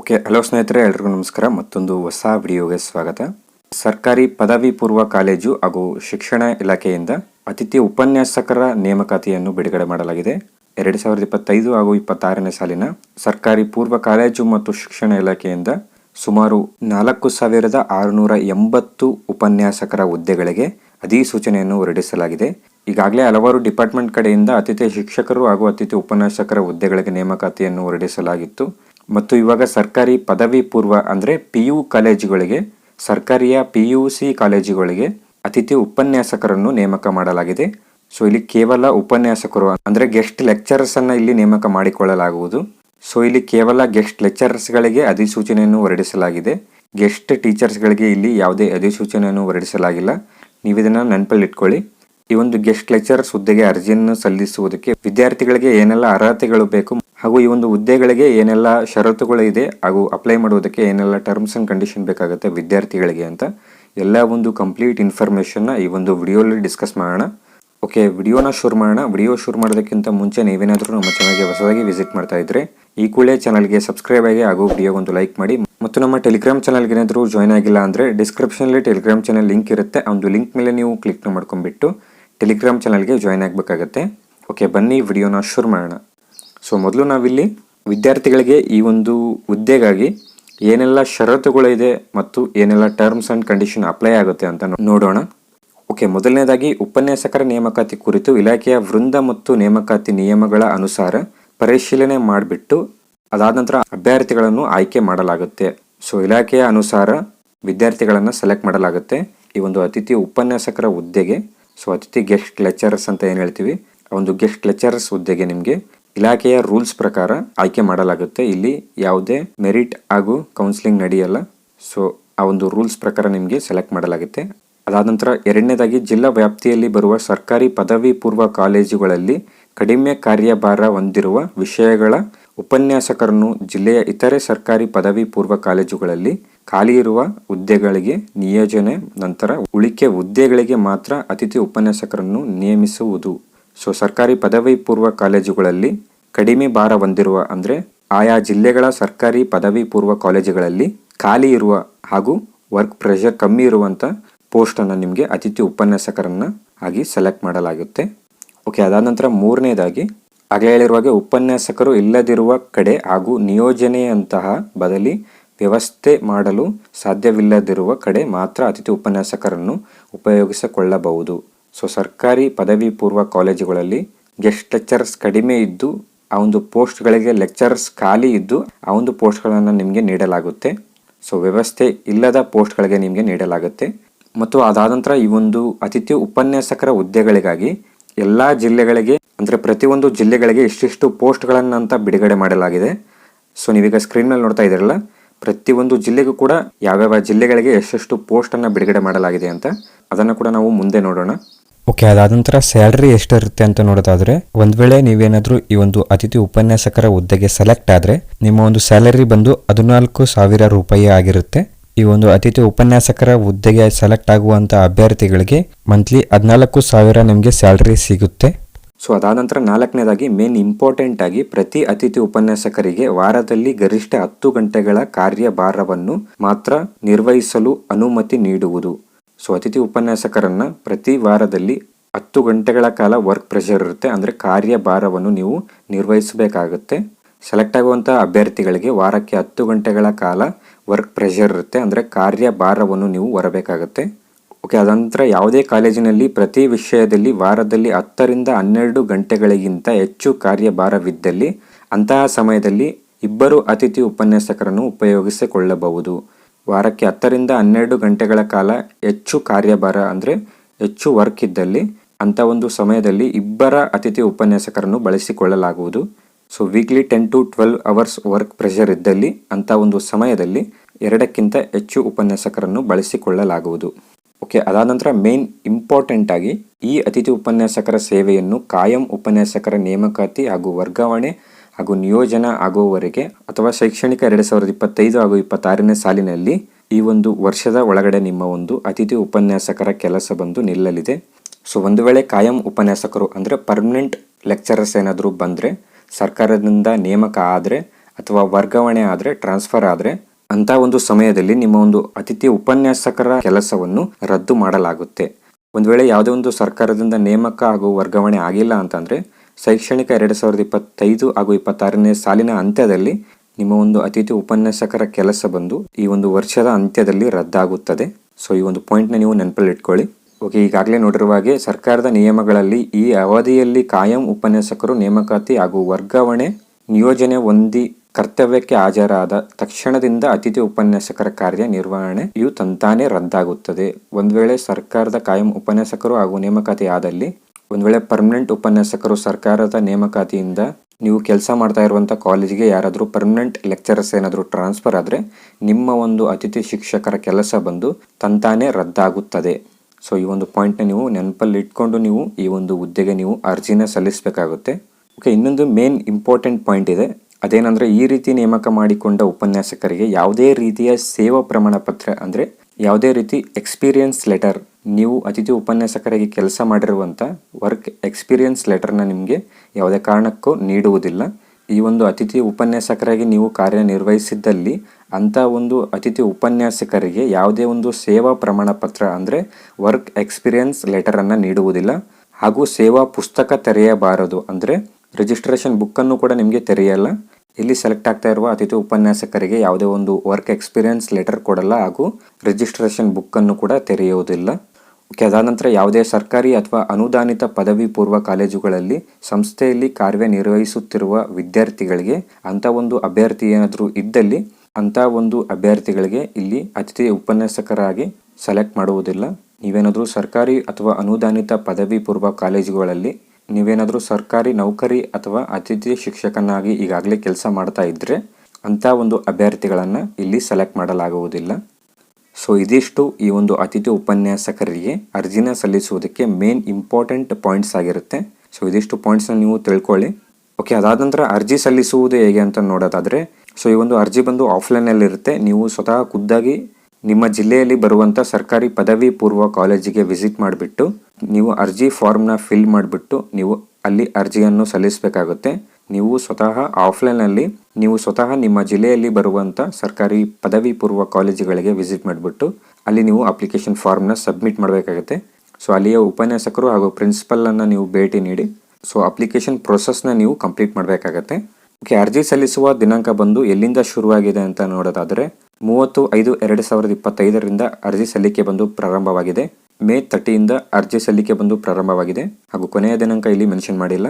Okay, hello ಸ್ನೇಹಿತರೆ, ಎಲ್ರಿಗೂ ನಮಸ್ಕಾರ. ಮತ್ತೊಂದು ಹೊಸ ವಿಡಿಯೋಗೆ ಸ್ವಾಗತ. ಸರ್ಕಾರಿ ಪದವಿ ಪೂರ್ವ ಕಾಲೇಜು ಹಾಗೂ ಶಿಕ್ಷಣ ಇಲಾಖೆಯಿಂದ ಅತಿಥಿ ಉಪನ್ಯಾಸಕರ ನೇಮಕಾತಿಯನ್ನು ಬಿಡುಗಡೆ ಮಾಡಲಾಗಿದೆ. ಎರಡು ಸಾವಿರದ ಇಪ್ಪತ್ತೈದು ಹಾಗೂ ಇಪ್ಪತ್ತಾರನೇ ಸಾಲಿನ ಸರ್ಕಾರಿ ಪೂರ್ವ ಕಾಲೇಜು ಮತ್ತು ಶಿಕ್ಷಣ ಇಲಾಖೆಯಿಂದ ಸುಮಾರು ನಾಲ್ಕು ಸಾವಿರದ ಆರುನೂರ ಎಂಬತ್ತು ಉಪನ್ಯಾಸಕರ ಹುದ್ದೆಗಳಿಗೆ ಅಧಿಸೂಚನೆಯನ್ನು ಹೊರಡಿಸಲಾಗಿದೆ. ಈಗಾಗಲೇ ಹಲವಾರು ಡಿಪಾರ್ಟ್ಮೆಂಟ್ ಕಡೆಯಿಂದ ಅತಿಥಿ ಶಿಕ್ಷಕರು ಹಾಗೂ ಅತಿಥಿ ಉಪನ್ಯಾಸಕರ ಹುದ್ದೆಗಳಿಗೆ ನೇಮಕಾತಿಯನ್ನು ಹೊರಡಿಸಲಾಗಿತ್ತು. ಮತ್ತು ಇವಾಗ ಸರ್ಕಾರಿ ಪದವಿ ಪೂರ್ವ ಅಂದರೆ ಪಿ ಯು ಕಾಲೇಜುಗಳಿಗೆ, ಸರ್ಕಾರಿಯ ಪಿ ಯು ಸಿ ಕಾಲೇಜುಗಳಿಗೆ ಅತಿಥಿ ಉಪನ್ಯಾಸಕರನ್ನು ನೇಮಕ ಮಾಡಲಾಗಿದೆ. ಸೊ, ಇಲ್ಲಿ ಕೇವಲ ಉಪನ್ಯಾಸಕರು ಅಂದರೆ ಗೆಸ್ಟ್ ಲೆಕ್ಚರರ್ಸ್ ಅನ್ನ ಇಲ್ಲಿ ನೇಮಕ ಮಾಡಿಕೊಳ್ಳಲಾಗುವುದು. ಸೊ, ಇಲ್ಲಿ ಕೇವಲ ಗೆಸ್ಟ್ ಲೆಕ್ಚರರ್ಸ್ಗಳಿಗೆ ಅಧಿಸೂಚನೆಯನ್ನು ಹೊರಡಿಸಲಾಗಿದೆ. ಗೆಸ್ಟ್ ಟೀಚರ್ಸ್ಗಳಿಗೆ ಇಲ್ಲಿ ಯಾವುದೇ ಅಧಿಸೂಚನೆಯನ್ನು ಹೊರಡಿಸಲಾಗಿಲ್ಲ. ನೀವು ಇದನ್ನು ನೆನಪಲ್ಲಿ ಇಟ್ಕೊಳ್ಳಿ ಈ ಒಂದು ಗೆಸ್ಟ್ ಲೆಕ್ಚರ್ ಹುದ್ದೆಗೆ ಅರ್ಜಿಯನ್ನು ಸಲ್ಲಿಸುವುದಕ್ಕೆ ವಿದ್ಯಾರ್ಥಿಗಳಿಗೆ ಏನೆಲ್ಲ ಅರ್ಹತೆಗಳು ಬೇಕು ಹಾಗೂ ಈ ಒಂದು ಹುದ್ದೆಗಳಿಗೆ ಏನೆಲ್ಲ ಷರತ್ತುಗಳು ಇದೆ ಹಾಗೂ ಅಪ್ಲೈ ಮಾಡುವುದಕ್ಕೆ ಏನೆಲ್ಲ ಟರ್ಮ್ಸ್ ಅಂಡ್ ಕಂಡೀಷನ್ ಬೇಕಾಗುತ್ತೆ ವಿದ್ಯಾರ್ಥಿಗಳಿಗೆ ಅಂತ ಎಲ್ಲ ಒಂದು ಕಂಪ್ಲೀಟ್ ಇನ್ಫಾರ್ಮೇಷನ್ನ ಈ ಒಂದು ವಿಡಿಯೋಲಿ ಡಿಸ್ಕಸ್ ಮಾಡೋಣ. ಓಕೆ ವಿಡಿಯೋನ ಶುರು ಮಾಡೋಣ. ವಿಡಿಯೋ ಶುರು ಮಾಡೋದಕ್ಕಿಂತ ಮುಂಚೆ ನೀವೇನಾದರೂ ನಮ್ಮ ಚಾನಲ್ಗೆ ಹೊಸದಾಗಿ ವಿಸಿಟ್ ಮಾಡ್ತಾ ಇದ್ರೆ ಈ ಕೂಡಲೇ ಚಾನಲ್ಗೆ ಸಬ್ಸ್ಕ್ರೈಬ್ ಆಗಿ ಹಾಗೂ ವಿಡಿಯೋ ಒಂದು ಲೈಕ್ ಮಾಡಿ. ಮತ್ತು ನಮ್ಮ ಟೆಲಿಗ್ರಾಮ್ ಚಾನಲ್ಗೆ ಏನಾದರೂ ಜಾಯ್ನ್ ಆಗಿಲ್ಲ ಅಂದರೆ ಡಿಸ್ಕ್ರಿಪ್ಷನಲ್ಲಿ ಟೆಲಿಗ್ರಾಮ್ ಚಾನಲ್ ಲಿಂಕ್ ಇರುತ್ತೆ. ಒಂದು ಲಿಂಕ್ ಮೇಲೆ ನೀವು ಕ್ಲಿಕ್ ಮಾಡ್ಕೊಂಡ್ಬಿಟ್ಟು ಟೆಲಿಗ್ರಾಮ್ ಚಾನಲ್ಗೆ ಜಾಯ್ನ್ ಆಗಬೇಕಾಗತ್ತೆ. ಓಕೆ ಬನ್ನಿ, ವಿಡಿಯೋನ ಶುರು ಮಾಡೋಣ. ಸೊ ಮೊದಲು ನಾವಿಲ್ಲಿ ವಿದ್ಯಾರ್ಥಿಗಳಿಗೆ ಈ ಒಂದು ಹುದ್ದೆಗಾಗಿ ಏನೆಲ್ಲ ಷರತ್ತುಗಳಿದೆ ಮತ್ತು ಏನೆಲ್ಲ ಟರ್ಮ್ಸ್ ಆ್ಯಂಡ್ ಕಂಡೀಷನ್ ಅಪ್ಲೈ ಆಗುತ್ತೆ ಅಂತ ನೋಡೋಣ. ಓಕೆ ಮೊದಲನೇದಾಗಿ ಉಪನ್ಯಾಸಕರ ನೇಮಕಾತಿ ಕುರಿತು ಇಲಾಖೆಯ ವೃಂದ ಮತ್ತು ನೇಮಕಾತಿ ನಿಯಮಗಳ ಅನುಸಾರ ಪರಿಶೀಲನೆ ಮಾಡಿಬಿಟ್ಟು ಅದಾದ ನಂತರ ಅಭ್ಯರ್ಥಿಗಳನ್ನು ಆಯ್ಕೆ ಮಾಡಲಾಗುತ್ತೆ. ಸೊ ಇಲಾಖೆಯ ಅನುಸಾರ ವಿದ್ಯಾರ್ಥಿಗಳನ್ನು ಸೆಲೆಕ್ಟ್ ಮಾಡಲಾಗುತ್ತೆ. ಈ ಒಂದು ಅತಿಥಿ ಉಪನ್ಯಾಸಕರ ಹುದ್ದೆಗೆ ಸೊ ಅತಿಥಿ ಗೆಸ್ಟ್ ಲೆಕ್ಚರರ್ಸ್ ಅಂತ ಏನು ಹೇಳ್ತೀವಿ? ಒಂದು ಗೆಸ್ಟ್ ಲೆಕ್ಚರರ್ಸ್ ಹುದ್ದೆಗೆ ನಿಮಗೆ ಇಲಾಖೆಯ ರೂಲ್ಸ್ ಪ್ರಕಾರ ಆಯ್ಕೆ ಮಾಡಲಾಗುತ್ತೆ. ಇಲ್ಲಿ ಯಾವುದೇ ಮೆರಿಟ್ ಹಾಗೂ ಕೌನ್ಸಿಲಿಂಗ್ ನಡೆಯಲ್ಲ. ಸೊ ಆ ಒಂದು ರೂಲ್ಸ್ ಪ್ರಕಾರ ನಿಮಗೆ ಸೆಲೆಕ್ಟ್ ಮಾಡಲಾಗುತ್ತೆ. ಅದಾದ ನಂತರ ಎರಡನೇದಾಗಿ, ಜಿಲ್ಲಾ ವ್ಯಾಪ್ತಿಯಲ್ಲಿ ಬರುವ ಸರ್ಕಾರಿ ಪದವಿ ಪೂರ್ವ ಕಾಲೇಜುಗಳಲ್ಲಿ ಕಡಿಮೆ ಕಾರ್ಯಭಾರ ಹೊಂದಿರುವ ವಿಷಯಗಳ ಉಪನ್ಯಾಸಕರನ್ನು ಜಿಲ್ಲೆಯ ಇತರೆ ಸರ್ಕಾರಿ ಪದವಿ ಪೂರ್ವ ಕಾಲೇಜುಗಳಲ್ಲಿ ಖಾಲಿ ಇರುವ ಹುದ್ದೆಗಳಿಗೆ ನಿಯೋಜನೆ ನಂತರ ಉಳಿಕೆ ಹುದ್ದೆಗಳಿಗೆ ಮಾತ್ರ ಅತಿಥಿ ಉಪನ್ಯಾಸಕರನ್ನು ನೇಮಿಸುವುದು. ಸೊ, ಸರ್ಕಾರಿ ಪದವಿ ಪೂರ್ವ ಕಾಲೇಜುಗಳಲ್ಲಿ ಕಡಿಮೆ ಭಾರ ಹೊಂದಿರುವ ಅಂದರೆ ಆಯಾ ಜಿಲ್ಲೆಗಳ ಸರ್ಕಾರಿ ಪದವಿ ಪೂರ್ವ ಕಾಲೇಜುಗಳಲ್ಲಿ ಖಾಲಿ ಇರುವ ಹಾಗೂ ವರ್ಕ್ ಪ್ರೆಷರ್ ಕಮ್ಮಿ ಇರುವಂಥ ಪೋಸ್ಟನ್ನು ನಿಮಗೆ ಅತಿಥಿ ಉಪನ್ಯಾಸಕರನ್ನು ಆಗಿ ಸೆಲೆಕ್ಟ್ ಮಾಡಲಾಗುತ್ತೆ. ಓಕೆ ಅದಾದ ನಂತರ ಮೂರನೇದಾಗಿ, ಆಗಲೇ ಹೇಳಿರುವಾಗೆ ಉಪನ್ಯಾಸಕರು ಇಲ್ಲದಿರುವ ಕಡೆ ಹಾಗೂ ನಿಯೋಜನೆಯಂತಹ ಬದಲಿ ವ್ಯವಸ್ಥೆ ಮಾಡಲು ಸಾಧ್ಯವಿಲ್ಲದಿರುವ ಕಡೆ ಮಾತ್ರ ಅತಿಥಿ ಉಪನ್ಯಾಸಕರನ್ನು ಉಪಯೋಗಿಸಿಕೊಳ್ಳಬಹುದು. ಸೊ, ಸರ್ಕಾರಿ ಪದವಿ ಪೂರ್ವ ಕಾಲೇಜುಗಳಲ್ಲಿ ಗೆಸ್ಟ್ ಲೆಕ್ಚರ್ಸ್ ಕಡಿಮೆ ಇದ್ದು, ಆ ಒಂದು ಪೋಸ್ಟ್ಗಳಿಗೆ ಲೆಕ್ಚರರ್ಸ್ ಖಾಲಿ ಇದ್ದು, ಆ ಒಂದು ಪೋಸ್ಟ್ಗಳನ್ನು ನಿಮಗೆ ನೀಡಲಾಗುತ್ತೆ. ಸೊ, ವ್ಯವಸ್ಥೆ ಇಲ್ಲದ ಪೋಸ್ಟ್ಗಳಿಗೆ ನಿಮಗೆ ನೀಡಲಾಗುತ್ತೆ. ಮತ್ತು ಅದಾದ ನಂತರ ಈ ಒಂದು ಅತಿಥಿ ಉಪನ್ಯಾಸಕರ ಹುದ್ದೆಗಳಿಗಾಗಿ ಎಲ್ಲ ಜಿಲ್ಲೆಗಳಿಗೆ, ಅಂದರೆ ಪ್ರತಿಯೊಂದು ಜಿಲ್ಲೆಗಳಿಗೆ ಇಷ್ಟಿಷ್ಟು ಪೋಸ್ಟ್ಗಳನ್ನು ಅಂತ ಬಿಡುಗಡೆ ಮಾಡಲಾಗಿದೆ. ಸೊ, ನೀವೀಗ ಸ್ಕ್ರೀನ್ ಮೇಲೆ ನೋಡ್ತಾ ಇದ್ದೀರಲ್ಲ ಪ್ರತಿಯೊಂದು ಜಿಲ್ಲೆಗೂ ಕೂಡ ಯಾವ್ಯಾವ ಜಿಲ್ಲೆಗಳಿಗೆ ಎಷ್ಟೆಷ್ಟು ಪೋಸ್ಟನ್ನು ಬಿಡುಗಡೆ ಮಾಡಲಾಗಿದೆ ಅಂತ ಅದನ್ನು ಕೂಡ ನಾವು ಮುಂದೆ ನೋಡೋಣ. ಓಕೆ ಅದಾದ ನಂತರ ಸ್ಯಾಲ್ರಿ ಎಷ್ಟಿರುತ್ತೆ ಅಂತ ನೋಡೋದಾದ್ರೆ, ಒಂದ್ ವೇಳೆ ನೀವೇನಾದರೂ ಈ ಒಂದು ಅತಿಥಿ ಉಪನ್ಯಾಸಕರ ಹುದ್ದೆಗೆ ಸೆಲೆಕ್ಟ್ ಆದ್ರೆ, ನಿಮ್ಮ ಒಂದು ಸ್ಯಾಲರಿ ಬಂದು ಹದಿನಾಲ್ಕು ಸಾವಿರ ರೂಪಾಯಿ ಆಗಿರುತ್ತೆ. ಈ ಒಂದು ಅತಿಥಿ ಉಪನ್ಯಾಸಕರ ಹುದ್ದೆಗೆ ಸೆಲೆಕ್ಟ್ ಆಗುವಂತ ಅಭ್ಯರ್ಥಿಗಳಿಗೆ ಮಂತ್ಲಿ ಹದಿನಾಲ್ಕು ಸಾವಿರ ನಿಮಗೆ ಸ್ಯಾಲ್ರಿ ಸಿಗುತ್ತೆ. ಸೊ ಅದಾದ ನಂತರ ನಾಲ್ಕನೇದಾಗಿ ಮೇನ್ ಇಂಪಾರ್ಟೆಂಟ್ ಆಗಿ ಪ್ರತಿ ಅತಿಥಿ ಉಪನ್ಯಾಸಕರಿಗೆ ವಾರದಲ್ಲಿ ಗರಿಷ್ಠ ಹತ್ತು ಗಂಟೆಗಳ ಕಾರ್ಯಭಾರವನ್ನು ಮಾತ್ರ ನಿರ್ವಹಿಸಲು ಅನುಮತಿ ನೀಡುವುದು. ಸೊ ಅತಿಥಿ ಉಪನ್ಯಾಸಕರನ್ನ ಪ್ರತಿ ವಾರದಲ್ಲಿ ಹತ್ತು ಗಂಟೆಗಳ ಕಾಲ ವರ್ಕ್ ಪ್ರೆಷರ್ ಇರುತ್ತೆ. ಅಂದರೆ ಕಾರ್ಯಭಾರವನ್ನು ನೀವು ನಿರ್ವಹಿಸಬೇಕಾಗುತ್ತೆ. ಸೆಲೆಕ್ಟ್ ಆಗುವಂಥ ಅಭ್ಯರ್ಥಿಗಳಿಗೆ ವಾರಕ್ಕೆ ಹತ್ತು ಗಂಟೆಗಳ ಕಾಲ ವರ್ಕ್ ಪ್ರೆಷರ್ ಇರುತ್ತೆ. ಅಂದರೆ ಕಾರ್ಯಭಾರವನ್ನು ನೀವು ಹೊರಬೇಕಾಗುತ್ತೆ. ಓಕೆ, ಅದಂತರ ಯಾವುದೇ ಕಾಲೇಜಿನಲ್ಲಿ ಪ್ರತಿ ವಿಷಯದಲ್ಲಿ ವಾರದಲ್ಲಿ ಹತ್ತರಿಂದ ಹನ್ನೆರಡು ಗಂಟೆಗಳಿಗಿಂತ ಹೆಚ್ಚು ಕಾರ್ಯಭಾರವಿದ್ದಲ್ಲಿ ಅಂತಹ ಸಮಯದಲ್ಲಿ ಇಬ್ಬರು ಅತಿಥಿ ಉಪನ್ಯಾಸಕರನ್ನು ಉಪಯೋಗಿಸಿಕೊಳ್ಳಬಹುದು. ವಾರಕ್ಕೆ ಹತ್ತರಿಂದ ಹನ್ನೆರಡು ಗಂಟೆಗಳ ಕಾಲ ಹೆಚ್ಚು ಕಾರ್ಯಭಾರ ಅಂದರೆ ಹೆಚ್ಚು ವರ್ಕ್ ಇದ್ದಲ್ಲಿ ಅಂಥ ಒಂದು ಸಮಯದಲ್ಲಿ ಇಬ್ಬರ ಅತಿಥಿ ಉಪನ್ಯಾಸಕರನ್ನು ಬಳಸಿಕೊಳ್ಳಲಾಗುವುದು. So weekly ten to twelve hours work pressure ಇದ್ದಲ್ಲಿ ಅಂಥ ಒಂದು ಸಮಯದಲ್ಲಿ ಎರಡಕ್ಕಿಂತ ಹೆಚ್ಚು ಉಪನ್ಯಾಸಕರನ್ನು ಬಳಸಿಕೊಳ್ಳಲಾಗುವುದು. ಓಕೆ, ಅದಾದ ನಂತರ ಮೇನ್ ಇಂಪಾರ್ಟೆಂಟ್ ಆಗಿ ಈ ಅತಿಥಿ ಉಪನ್ಯಾಸಕರ ಸೇವೆಯನ್ನು ಕಾಯಂ ಉಪನ್ಯಾಸಕರ ನೇಮಕಾತಿ ಹಾಗೂ ವರ್ಗಾವಣೆ ಹಾಗೂ ನಿಯೋಜನ ಆಗುವವರೆಗೆ ಅಥವಾ ಶೈಕ್ಷಣಿಕ ಎರಡು ಸಾವಿರದ ಇಪ್ಪತ್ತೈದು ಹಾಗೂ ಇಪ್ಪತ್ತಾರನೇ ಸಾಲಿನಲ್ಲಿ ಈ ಒಂದು ವರ್ಷದ ಒಳಗಡೆ ನಿಮ್ಮ ಒಂದು ಅತಿಥಿ ಉಪನ್ಯಾಸಕರ ಕೆಲಸ ಬಂದು ನಿಲ್ಲಲಿದೆ. ಸೊ, ಒಂದು ವೇಳೆ ಕಾಯಂ ಉಪನ್ಯಾಸಕರು ಅಂದರೆ ಪರ್ಮನೆಂಟ್ ಲೆಕ್ಚರರ್ಸ್ ಏನಾದರೂ ಬಂದರೆ, ಸರ್ಕಾರದಿಂದ ನೇಮಕ ಆದರೆ ಅಥವಾ ವರ್ಗಾವಣೆ ಆದರೆ ಟ್ರಾನ್ಸ್ಫರ್ ಆದರೆ ಅಂತ ಒಂದು ಸಮಯದಲ್ಲಿ ನಿಮ್ಮ ಒಂದು ಅತಿಥಿ ಉಪನ್ಯಾಸಕರ ಕೆಲಸವನ್ನು ರದ್ದು ಮಾಡಲಾಗುತ್ತೆ. ಒಂದು ವೇಳೆ ಯಾವುದೇ ಒಂದು ಸರ್ಕಾರದಿಂದ ನೇಮಕ ಹಾಗೂ ವರ್ಗಾವಣೆ ಆಗಿಲ್ಲ ಅಂತಂದ್ರೆ, ಶೈಕ್ಷಣಿಕ ಎರಡು ಸಾವಿರದ ಇಪ್ಪತ್ತೈದು ಹಾಗೂ ಇಪ್ಪತ್ತಾರನೇ ಸಾಲಿನ ಅಂತ್ಯದಲ್ಲಿ ನಿಮ್ಮ ಒಂದು ಅತಿಥಿ ಉಪನ್ಯಾಸಕರ ಕೆಲಸ ಬಂದು ಈ ಒಂದು ವರ್ಷದ ಅಂತ್ಯದಲ್ಲಿ ರದ್ದಾಗುತ್ತದೆ. ಸೊ ಈ ಒಂದು ಪಾಯಿಂಟ್ನ ನೀವು ನೆನಪಲ್ಲಿ ಇಟ್ಕೊಳ್ಳಿ. ಓಕೆ ಈಗಾಗಲೇ ನೋಡಿರುವ ಹಾಗೆ ಸರ್ಕಾರದ ನಿಯಮಗಳಲ್ಲಿ ಈ ಅವಧಿಯಲ್ಲಿ ಕಾಯಂ ಉಪನ್ಯಾಸಕರು ನೇಮಕಾತಿ ಹಾಗೂ ವರ್ಗಾವಣೆ ನಿಯೋಜನೆ ಹೊಂದಿ ಕರ್ತವ್ಯಕ್ಕೆ ಹಾಜರಾದ ತಕ್ಷಣದಿಂದ ಅತಿಥಿ ಉಪನ್ಯಾಸಕರ ಕಾರ್ಯ ನಿರ್ವಹಣೆಯು ತಂತಾನೇ ರದ್ದಾಗುತ್ತದೆ. ಒಂದು ವೇಳೆ ಸರ್ಕಾರದ ಕಾಯಂ ಉಪನ್ಯಾಸಕರು ಹಾಗೂ ನೇಮಕಾತಿ ಆದಲ್ಲಿ ಒಂದು ವೇಳೆ ಪರ್ಮನೆಂಟ್ ಉಪನ್ಯಾಸಕರು ಸರ್ಕಾರದ ನೇಮಕಾತಿಯಿಂದ ನೀವು ಕೆಲಸ ಮಾಡ್ತಾ ಇರುವಂಥ ಕಾಲೇಜಿಗೆ ಯಾರಾದರೂ ಪರ್ಮನೆಂಟ್ ಲೆಕ್ಚರರ್ಸ್ ಏನಾದರೂ ಟ್ರಾನ್ಸ್ಫರ್ ಆದರೆ, ನಿಮ್ಮ ಒಂದು ಅತಿಥಿ ಶಿಕ್ಷಕರ ಕೆಲಸ ಬಂದು ತಂತಾನೇ ರದ್ದಾಗುತ್ತದೆ. ಸೊ ಈ ಒಂದು ಪಾಯಿಂಟ್ನ ನೀವು ನೆನಪಲ್ಲಿ ಇಟ್ಕೊಂಡು ನೀವು ಈ ಒಂದು ಹುದ್ದೆಗೆ ನೀವು ಅರ್ಜಿನ ಸಲ್ಲಿಸಬೇಕಾಗುತ್ತೆ. ಓಕೆ ಇನ್ನೊಂದು ಮೇನ್ ಇಂಪಾರ್ಟೆಂಟ್ ಪಾಯಿಂಟ್ ಇದೆ. ಅದೇನಂದ್ರೆ ಈ ರೀತಿ ನೇಮಕ ಮಾಡಿಕೊಂಡ ಉಪನ್ಯಾಸಕರಿಗೆ ಯಾವುದೇ ರೀತಿಯ ಸೇವಾ ಪ್ರಮಾಣ ಪತ್ರ ಅಂದರೆ ಯಾವುದೇ ರೀತಿ ಎಕ್ಸ್ಪೀರಿಯನ್ಸ್ ಲೆಟರ್ ನೀವು ಅತಿಥಿ ಉಪನ್ಯಾಸಕರಿಗೆ ಕೆಲಸ ಮಾಡಿರುವಂಥ ವರ್ಕ್ ಎಕ್ಸ್ಪೀರಿಯನ್ಸ್ ಲೆಟರ್ನ ನಿಮಗೆ ಯಾವುದೇ ಕಾರಣಕ್ಕೂ ನೀಡುವುದಿಲ್ಲ. ಈ ಒಂದು ಅತಿಥಿ ಉಪನ್ಯಾಸಕರಾಗಿ ನೀವು ಕಾರ್ಯನಿರ್ವಹಿಸಿದ್ದಲ್ಲಿ ಅಂಥ ಒಂದು ಅತಿಥಿ ಉಪನ್ಯಾಸಕರಿಗೆ ಯಾವುದೇ ಒಂದು ಸೇವಾ ಪ್ರಮಾಣ ಪತ್ರ ಅಂದರೆ ವರ್ಕ್ ಎಕ್ಸ್ಪೀರಿಯನ್ಸ್ ಲೆಟರನ್ನು ನೀಡುವುದಿಲ್ಲ. ಹಾಗೂ ಸೇವಾ ಪುಸ್ತಕ ತೆರೆಯಬಾರದು ಅಂದರೆ ರಿಜಿಸ್ಟ್ರೇಷನ್ ಬುಕ್ಕನ್ನು ಕೂಡ ನಿಮಗೆ ತೆರೆಯಲ್ಲ. ಇಲ್ಲಿ ಸೆಲೆಕ್ಟ್ ಆಗ್ತಾ ಇರುವ ಅತಿಥಿ ಉಪನ್ಯಾಸಕರಿಗೆ ಯಾವುದೇ ಒಂದು ವರ್ಕ್ ಎಕ್ಸ್ಪೀರಿಯನ್ಸ್ ಲೆಟರ್ ಕೊಡಲ್ಲ ಹಾಗೂ ರಿಜಿಸ್ಟ್ರೇಷನ್ ಬುಕ್ಕನ್ನು ಕೂಡ ತೆರೆಯುವುದಿಲ್ಲ ಓಕೆ, ಅದಾದ ನಂತರ ಯಾವುದೇ ಸರ್ಕಾರಿ ಅಥವಾ ಅನುದಾನಿತ ಪದವಿ ಪೂರ್ವ ಕಾಲೇಜುಗಳಲ್ಲಿ ಸಂಸ್ಥೆಯಲ್ಲಿ ಕಾರ್ಯನಿರ್ವಹಿಸುತ್ತಿರುವ ವಿದ್ಯಾರ್ಥಿಗಳಿಗೆ ಅಂಥ ಒಂದು ಅಭ್ಯರ್ಥಿ ಏನಾದರೂ ಇದ್ದಲ್ಲಿ ಅಂಥ ಒಂದು ಅಭ್ಯರ್ಥಿಗಳಿಗೆ ಇಲ್ಲಿ ಅತಿಥಿ ಉಪನ್ಯಾಸಕರಾಗಿ ಸೆಲೆಕ್ಟ್ ಮಾಡುವುದಿಲ್ಲ. ನೀವೇನಾದರೂ ಸರ್ಕಾರಿ ಅಥವಾ ಅನುದಾನಿತ ಪದವಿ ಪೂರ್ವ ಕಾಲೇಜುಗಳಲ್ಲಿ ನೀವೇನಾದರೂ ಸರ್ಕಾರಿ ನೌಕರಿ ಅಥವಾ ಅತಿಥಿ ಶಿಕ್ಷಕನಾಗಿ ಈಗಾಗಲೇ ಕೆಲಸ ಮಾಡ್ತಾ ಇದ್ದರೆ ಅಂಥ ಒಂದು ಅಭ್ಯರ್ಥಿಗಳನ್ನು ಇಲ್ಲಿ ಸೆಲೆಕ್ಟ್ ಮಾಡಲಾಗುವುದಿಲ್ಲ. ಸೊ, ಇದಿಷ್ಟು ಈ ಒಂದು ಅತಿಥಿ ಉಪನ್ಯಾಸಕರಿಗೆ ಅರ್ಜಿನ ಸಲ್ಲಿಸುವುದಕ್ಕೆ ಮೇನ್ ಇಂಪಾರ್ಟೆಂಟ್ ಪಾಯಿಂಟ್ಸ್ ಆಗಿರುತ್ತೆ. ಸೊ, ಇದಿಷ್ಟು ಪಾಯಿಂಟ್ಸ್ನ ನೀವು ತಿಳ್ಕೊಳ್ಳಿ. ಓಕೆ ಅದಾದ ನಂತರ ಅರ್ಜಿ ಸಲ್ಲಿಸುವುದು ಹೇಗೆ ಅಂತ ನೋಡೋದಾದರೆ, ಸೊ, ಈ ಒಂದು ಅರ್ಜಿ ಬಂದು ಆಫ್ಲೈನಲ್ಲಿರುತ್ತೆ ನೀವು ಸ್ವತಃ ಖುದ್ದಾಗಿ ನಿಮ್ಮ ಜಿಲ್ಲೆಯಲ್ಲಿ ಬರುವಂಥ ಸರ್ಕಾರಿ ಪದವಿ ಪೂರ್ವ ಕಾಲೇಜಿಗೆ ವಿಸಿಟ್ ಮಾಡಿಬಿಟ್ಟು ನೀವು ಅರ್ಜಿ ಫಾರ್ಮ್ನ ಫಿಲ್ ಮಾಡಿಬಿಟ್ಟು ನೀವು ಅಲ್ಲಿ ಅರ್ಜಿಯನ್ನು ಸಲ್ಲಿಸಬೇಕಾಗುತ್ತೆ. ನೀವು ಸ್ವತಃ ಆಫ್ಲೈನಲ್ಲಿ ನೀವು ಸ್ವತಃ ನಿಮ್ಮ ಜಿಲ್ಲೆಯಲ್ಲಿ ಬರುವಂಥ ಸರ್ಕಾರಿ ಪದವಿ ಪೂರ್ವ ಕಾಲೇಜುಗಳಿಗೆ ವಿಸಿಟ್ ಮಾಡಿಬಿಟ್ಟು ಅಲ್ಲಿ ನೀವು ಅಪ್ಲಿಕೇಶನ್ ಫಾರ್ಮ್ನ ಸಬ್ಮಿಟ್ ಮಾಡಬೇಕಾಗುತ್ತೆ. ಸೊ ಅಲ್ಲಿಯ ಉಪನ್ಯಾಸಕರು ಹಾಗೂ ಪ್ರಿನ್ಸಿಪಲನ್ನು ನೀವು ಭೇಟಿ ನೀಡಿ ಸೊ ಅಪ್ಲಿಕೇಶನ್ ಪ್ರೊಸೆಸ್ನ ನೀವು ಕಂಪ್ಲೀಟ್ ಮಾಡಬೇಕಾಗತ್ತೆ. ಓಕೆ ಅರ್ಜಿ ಸಲ್ಲಿಸುವ ದಿನಾಂಕ ಬಂದು ಎಲ್ಲಿಂದ ಶುರುವಾಗಿದೆ ಅಂತ ನೋಡೋದಾದರೆ, ಮೂವತ್ತು ಐದು ಎರಡು ಸಾವಿರದ ಇಪ್ಪತ್ತೈದರಿಂದ ಅರ್ಜಿ ಸಲ್ಲಿಕೆ ಬಂದು ಪ್ರಾರಂಭವಾಗಿದೆ. ಮೇ ತರ್ಟಿಯಿಂದ ಅರ್ಜಿ ಸಲ್ಲಿಕೆ ಬಂದು ಪ್ರಾರಂಭವಾಗಿದೆ. ಹಾಗೂ ಕೊನೆಯ ದಿನಾಂಕ ಇಲ್ಲಿ ಮೆನ್ಷನ್ ಮಾಡಿಲ್ಲ.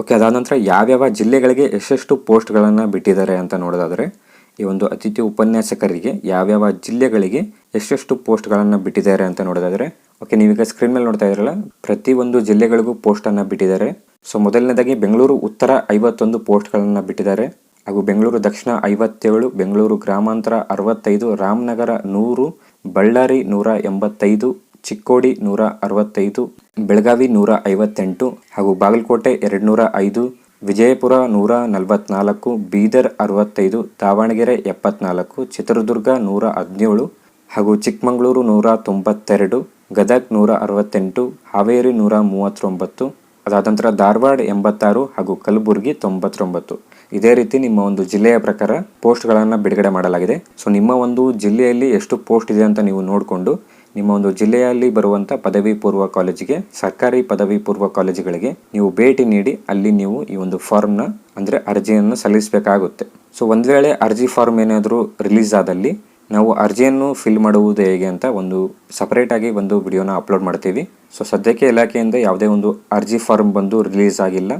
ಓಕೆ, ಅದಾದ ನಂತರ ಯಾವ್ಯಾವ ಜಿಲ್ಲೆಗಳಿಗೆ ಎಷ್ಟೆಷ್ಟು ಪೋಸ್ಟ್ಗಳನ್ನು ಬಿಟ್ಟಿದ್ದಾರೆ ಅಂತ ನೋಡೋದಾದರೆ, ಈ ಒಂದು ಅತಿಥಿ ಉಪನ್ಯಾಸಕರಿಗೆ ಯಾವ್ಯಾವ ಜಿಲ್ಲೆಗಳಿಗೆ ಎಷ್ಟೆಷ್ಟು ಪೋಸ್ಟ್ಗಳನ್ನು ಬಿಟ್ಟಿದ್ದಾರೆ ಅಂತ ನೋಡೋದಾದರೆ, ಓಕೆ, ನೀವೀಗ ಸ್ಕ್ರೀನ್ ಮೇಲೆ ನೋಡ್ತಾ ಇದ್ರಲ್ಲ ಪ್ರತಿ ಒಂದು ಜಿಲ್ಲೆಗಳಿಗೂ ಪೋಸ್ಟನ್ನು ಬಿಟ್ಟಿದ್ದಾರೆ. ಸೊ, ಮೊದಲನೇದಾಗಿ ಬೆಂಗಳೂರು ಉತ್ತರ ಐವತ್ತೊಂದು ಪೋಸ್ಟ್ಗಳನ್ನು ಬಿಟ್ಟಿದ್ದಾರೆ. ಹಾಗೂ ಬೆಂಗಳೂರು ದಕ್ಷಿಣ ಐವತ್ತೇಳು, ಬೆಂಗಳೂರು ಗ್ರಾಮಾಂತರ ಅರವತ್ತೈದು, ರಾಮನಗರ ನೂರು, ಬಳ್ಳಾರಿ ನೂರ ಎಂಬತ್ತೈದು ಚಿಕ್ಕೋಡಿ ನೂರ ಅರವತ್ತೈದು, ಬೆಳಗಾವಿ ನೂರ ಐವತ್ತೆಂಟು ಹಾಗೂ ಬಾಗಲಕೋಟೆ ಎರಡು ನೂರ ಐದು, ವಿಜಯಪುರ ನೂರ ನಲವತ್ನಾಲ್ಕು, ಬೀದರ್ ಅರವತ್ತೈದು, ದಾವಣಗೆರೆ ಎಪ್ಪತ್ನಾಲ್ಕು, ಚಿತ್ರದುರ್ಗ ನೂರ ಹದಿನೇಳು ಹಾಗೂ ಚಿಕ್ಕಮಗಳೂರು ನೂರ ತೊಂಬತ್ತೆರಡು, ಗದಗ್ ನೂರ ಅರವತ್ತೆಂಟು, ಹಾವೇರಿ ನೂರ ಮೂವತ್ತೊಂಬತ್ತು ಅದಾದ ನಂತರ ಧಾರವಾಡ ಎಂಬತ್ತಾರು ಹಾಗೂ ಕಲಬುರಗಿ ತೊಂಬತ್ತೊಂಬತ್ತು. ಇದೇ ರೀತಿ ನಿಮ್ಮ ಒಂದು ಜಿಲ್ಲೆಯ ಪ್ರಕಾರ ಪೋಸ್ಟ್ಗಳನ್ನು ಬಿಡುಗಡೆ ಮಾಡಲಾಗಿದೆ. ಸೊ ನಿಮ್ಮ ಒಂದು ಜಿಲ್ಲೆಯಲ್ಲಿ ಎಷ್ಟು ಪೋಸ್ಟ್ ಇದೆ ಅಂತ ನೀವು ನೋಡಿಕೊಂಡು ನಿಮ್ಮ ಒಂದು ಜಿಲ್ಲೆಯಲ್ಲಿ ಬರುವಂಥ ಪದವಿ ಪೂರ್ವ ಕಾಲೇಜಿಗೆ, ಸರ್ಕಾರಿ ಪದವಿ ಪೂರ್ವ ಕಾಲೇಜುಗಳಿಗೆ ನೀವು ಭೇಟಿ ನೀಡಿ, ಅಲ್ಲಿ ನೀವು ಈ ಒಂದು ಫಾರ್ಮ್ನ ಅಂದರೆ ಅರ್ಜಿಯನ್ನು ಸಲ್ಲಿಸಬೇಕಾಗುತ್ತೆ. ಸೊ ಒಂದು ವೇಳೆ ಅರ್ಜಿ ಫಾರ್ಮ್ ಏನಾದರೂ ರಿಲೀಸ್ ಆದಲ್ಲಿ ನಾವು ಅರ್ಜಿಯನ್ನು ಫಿಲ್ ಮಾಡುವುದು ಹೇಗೆ ಅಂತ ಒಂದು ಸಪರೇಟಾಗಿ ಒಂದು ವಿಡಿಯೋನ ಅಪ್ಲೋಡ್ ಮಾಡ್ತೀವಿ. ಸೊ ಸದ್ಯಕ್ಕೆ ಇಲಾಖೆಯಿಂದ ಯಾವುದೇ ಒಂದು ಅರ್ಜಿ ಫಾರ್ಮ್ ಬಂದು ರಿಲೀಸ್ ಆಗಿಲ್ಲ.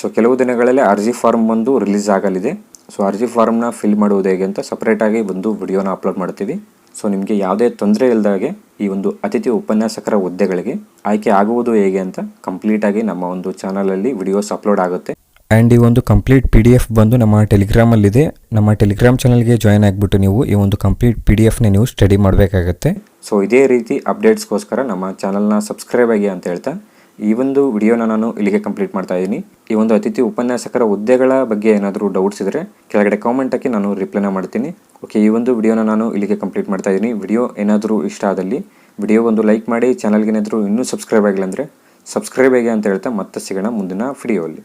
ಸೊ ಕೆಲವು ದಿನಗಳಲ್ಲಿ ಅರ್ಜಿ ಫಾರ್ಮ್ ಬಂದು ರಿಲೀಸ್ ಆಗಲಿದೆ. ಸೊ ಅರ್ಜಿ ಫಾರ್ಮ್ನ ಫಿಲ್ ಮಾಡುವುದು ಹೇಗೆ ಅಂತ ಸಪ್ರೇಟಾಗಿ ಒಂದು ವಿಡಿಯೋನ ಅಪ್ಲೋಡ್ ಮಾಡ್ತೀವಿ. ಸೊ ನಿಮಗೆ ಯಾವುದೇ ತೊಂದರೆ ಇಲ್ಲದಾಗೆ ಈ ಒಂದು ಅತಿಥಿ ಉಪನ್ಯಾಸಕರ ಹುದ್ದೆಗಳಿಗೆ ಆಯ್ಕೆ ಆಗುವುದು ಹೇಗೆ ಅಂತ ಕಂಪ್ಲೀಟಾಗಿ ನಮ್ಮ ಒಂದು ಚಾನಲಲ್ಲಿ ವಿಡಿಯೋಸ್ ಅಪ್ಲೋಡ್ ಆಗುತ್ತೆ. ಆ್ಯಂಡ್ ಈ ಒಂದು ಕಂಪ್ಲೀಟ್ ಪಿ ಡಿ ಎಫ್ ಬಂದು ನಮ್ಮ ಟೆಲಿಗ್ರಾಮಲ್ಲಿದೆ ನಮ್ಮ ಟೆಲಿಗ್ರಾಮ್ ಚಾನಲ್ಗೆ ಜಾಯ್ನ್ ಆಗಿಬಿಟ್ಟು ನೀವು ಈ ಒಂದು ಕಂಪ್ಲೀಟ್ ಪಿ ಡಿ ಎಫ್ನ ನೀವು ಸ್ಟಡಿ ಮಾಡಬೇಕಾಗತ್ತೆ. ಸೊ ಇದೇ ರೀತಿ ಅಪ್ಡೇಟ್ಸ್ಗೋಸ್ಕರ ನಮ್ಮ ಚಾನಲ್ನ ಸಬ್ಸ್ಕ್ರೈಬ್ ಆಗಿ ಅಂತ ಹೇಳ್ತಾ ಈ ಒಂದು ವಿಡಿಯೋನ ನಾನು ಇಲ್ಲಿಗೆ ಕಂಪ್ಲೀಟ್ ಮಾಡ್ತಾ ಇದ್ದೀನಿ. ಈ ಒಂದು ಅತಿಥಿ ಉಪನ್ಯಾಸಕರ ಹುದ್ದೆಗಳ ಬಗ್ಗೆ ಏನಾದರೂ ಡೌಟ್ಸ್ ಇದ್ದರೆ ಕೆಳಗಡೆ ಕಾಮೆಂಟ್ ಹಾಕಿ ನಾನು ರಿಪ್ಲೈನ ಮಾಡ್ತೀನಿ. ಓಕೆ ಈ ಒಂದು ವಿಡಿಯೋನ ನಾನು ಇಲ್ಲಿಗೆ ಕಂಪ್ಲೀಟ್ ಮಾಡ್ತಾ ಇದ್ದೀನಿ. ವಿಡಿಯೋ ಏನಾದರೂ ಇಷ್ಟ ಆದಲ್ಲಿ ವಿಡಿಯೋ ಒಂದು ಲೈಕ್ ಮಾಡಿ ಚಾನಲ್ಗೆ ಏನಾದರೂ ಇನ್ನೂ ಸಬ್ಸ್ಕ್ರೈಬ್ ಆಗಿಲ್ಲ ಅಂದರೆ ಸಬ್ಸ್ಕ್ರೈಬ್ ಆಗಿ ಅಂತ ಹೇಳ್ತಾ ಮತ್ತೆ ಸಿಗೋಣ ಮುಂದಿನ ವಿಡಿಯೋಲ್ಲಿ